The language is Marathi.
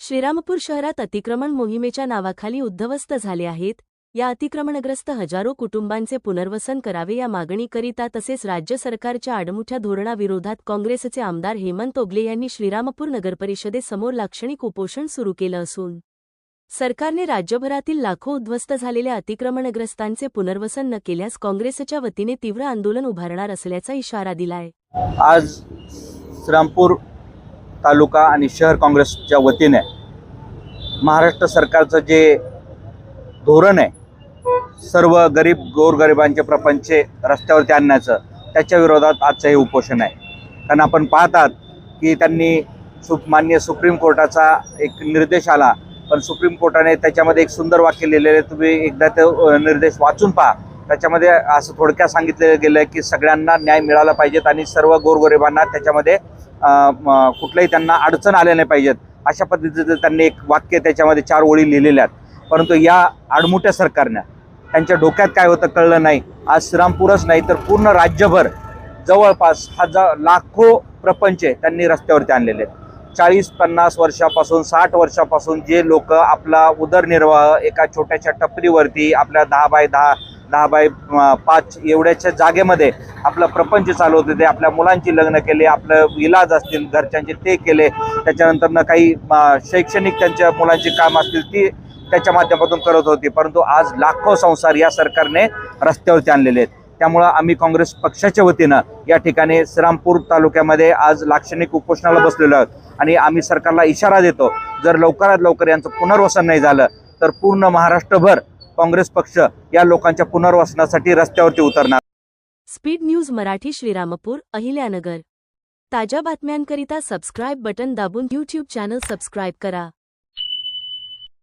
श्रीरामपूर शहरात अतिक्रमण मोहिमेच्या नावाखाली उद्धवस्त झाले आहेत. या अतिक्रमणग्रस्त हजारो कुटुंबांचे पुनर्वसन करावे या मागणीकरिता तसेच राज्य सरकारच्या आडमुठ्या धोरणाविरोधात काँग्रेसचे आमदार हेमंत ओगले यांनी श्रीरामपूर नगरपरिषदेसमोर लाक्षणिक उपोषण सुरू केलं असून सरकारने राज्यभरातील लाखो उद्ध्वस्त झालेल्या अतिक्रमणग्रस्तांचे पुनर्वसन न केल्यास काँग्रेसच्या वतीने तीव्र आंदोलन उभारणार असल्याचा इशारा दिलाय. आज श्रीरामपूर तालुका आणि शहर काँग्रेसच्या वतीने महाराष्ट्र सरकारचं जे धोरण आहे सर्व गरीब गोरगरिबांचे प्रपंचे रस्त्यावरती आणण्याचं त्याच्या विरोधात आजचं हे उपोषण आहे. कारण आपण पाहतात की त्यांनी सु मान्य सुप्रीम कोर्टाचा एक निर्देश आला पण सुप्रीम कोर्टाने त्याच्यामध्ये एक सुंदर वाक्य लिहिलेलं आहे तुम्ही एकदा ते निर्देश वाचून पहा. त्याच्यामध्ये असं थोडक्यात सांगितलं गेलं आहे की सगळ्यांना न्याय मिळाला पाहिजेत आणि सर्व गोरगरिबांना त्याच्यामध्ये कुठलंही कुठल्याही त्यांना अडचण आल्या नाही पाहिजेत. अशा पद्धतीचं त्यांनी एक वाक्य त्याच्यामध्ये चार ओळी लिहिलेल्या आहेत. परंतु या आडमुठ्या सरकारनं त्यांच्या डोक्यात काय होतं कळलं नाही. आज श्रीरामपूरच नाही तर पूर्ण राज्यभर जवळपास हजार लाखो प्रपंचे त्यांनी रस्त्यावरती आणलेले आहेत. चाळीस पन्नास वर्षापासून साठ वर्षापासून जे लोक आपला उदरनिर्वाह एका छोट्याशा टपरीवरती आपल्या दहा बाय दहा दहा बाय पाच एवढ्याच्या जागेमध्ये आपलं प्रपंच चालवत होते. आपल्या मुलांची लग्न केले आपलं इलाज असतील घरच्यांचे ते केले. त्याच्यानंतरनं काही शैक्षणिक त्यांच्या मुलांची काम असतील ती त्याच्या माध्यमातून करत होती. परंतु आज लाखो संसार या सरकारने रस्त्यावरती आणलेले आहेत. त्यामुळं आम्ही काँग्रेस पक्षाच्या वतीनं या ठिकाणी श्रीरामपूर तालुक्यामध्ये आज लाक्षणिक उपोषणाला बसलेलो आहोत. आणि आम्ही सरकारला इशारा देतो जर लवकरात लवकर यांचं पुनर्वसन नाही झालं तर पूर्ण महाराष्ट्रभर काँग्रेस पक्ष या लोकांच्या पुनर्वसनासाठी रस्त्यावरती उतरणार. Speed news Marathi Shrirampur Ahilyanagar. ताज्या बातम्यांकरिता सबस्क्राईब बटन दाबून यूट्यूब चॅनल सबस्क्राईब करा.